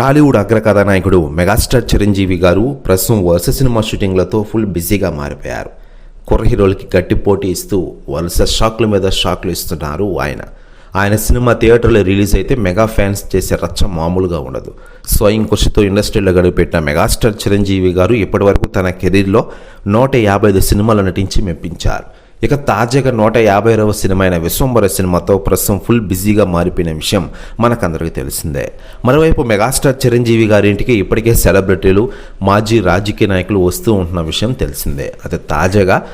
టాలీవుడ్ అగ్ర కథానాయకుడు మెగాస్టార్ చిరంజీవి గారు ప్రస్తుతం వరుస సినిమా షూటింగ్లతో ఫుల్ బిజీగా మారిపోయారు. కుర్ర హీరోలకి గట్టి పోటీ ఇస్తూ వరుస షాక్ల మీద షాక్లు ఇస్తున్నారు ఆయన. ఆయన సినిమా థియేటర్లో రిలీజ్ అయితే మెగా ఫ్యాన్స్ చేసే రచ్చ మామూలుగా ఉండదు. స్వయం కృషితో ఇండస్ట్రీలో గడిపెట్టిన మెగాస్టార్ చిరంజీవి గారు ఇప్పటివరకు తన కెరీర్లో నూట యాభై ఐదు సినిమాలు నటించి మెప్పించారు. ఇక తాజాగా నూట యాభైరవ సినిమా అయిన విశ్వంబర సినిమాతో ప్రస్తుతం ఫుల్ బిజీగా మారిపోయిన విషయం మనకందరికీ తెలిసిందే. మరోవైపు మెగాస్టార్ చిరంజీవి గారింటికి ఇప్పటికే సెలబ్రిటీలు మాజీ రాజకీయ నాయకులు వస్తూ ఉంటున్న విషయం తెలిసిందే. అది తాజాగా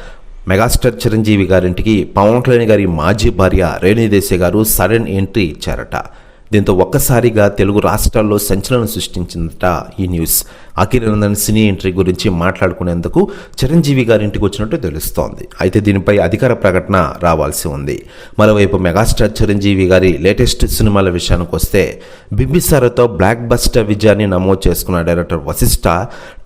మెగాస్టార్ చిరంజీవి గారింటికి పవన్ కళ్యాణ్ గారి మాజీ భార్య రేణుదేశే గారు సడన్ ఎంట్రీ ఇచ్చారట. దీంతో ఒక్కసారిగా తెలుగు రాష్ట్రాల్లో సంచలనం సృష్టించిందట ఈ న్యూస్. అఖిలనందన్ సినీ ఎంట్రీ గురించి మాట్లాడుకునేందుకు చిరంజీవి గారి ఇంటికి వచ్చినట్టు తెలుస్తోంది. అయితే దీనిపై అధికార ప్రకటన రావాల్సి ఉంది. మరోవైపు మెగాస్టార్ చిరంజీవి గారి లేటెస్ట్ సినిమాల విషయానికి వస్తే బింబిసారతో బ్లాక్ బస్టర్ విజయాన్ని నమోదు చేసుకున్న director Vassishta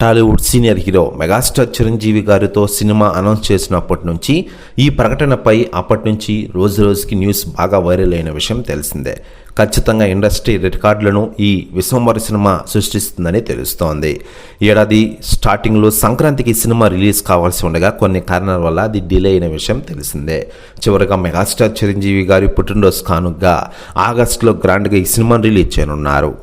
Tollywood senior hero megastar Chiranjeevi గారితో సినిమా అనౌన్స్ చేసినప్పటి నుంచి ఈ ప్రకటనపై అప్పటి నుంచి రోజు రోజుకి న్యూస్ బాగా వైరల్ అయిన విషయం తెలిసిందే. ఖచ్చితంగా ఇండస్ట్రీ రికార్డులను ఈ విశ్వంబర సినిమా సృష్టిస్తుందని తెలుస్తోంది. ఏడాది స్టార్టింగ్లో సంక్రాంతికి సినిమా రిలీజ్ కావాల్సి ఉండగా కొన్ని కారణాల వల్ల అది డిలే అయిన విషయం తెలిసిందే. చివరిగా మెగాస్టార్ చిరంజీవి గారి పుట్టినరోజు కానుగ్గా ఆగస్టులో గ్రాండ్గా ఈ సినిమాను రిలీజ్ చేయనున్నారు.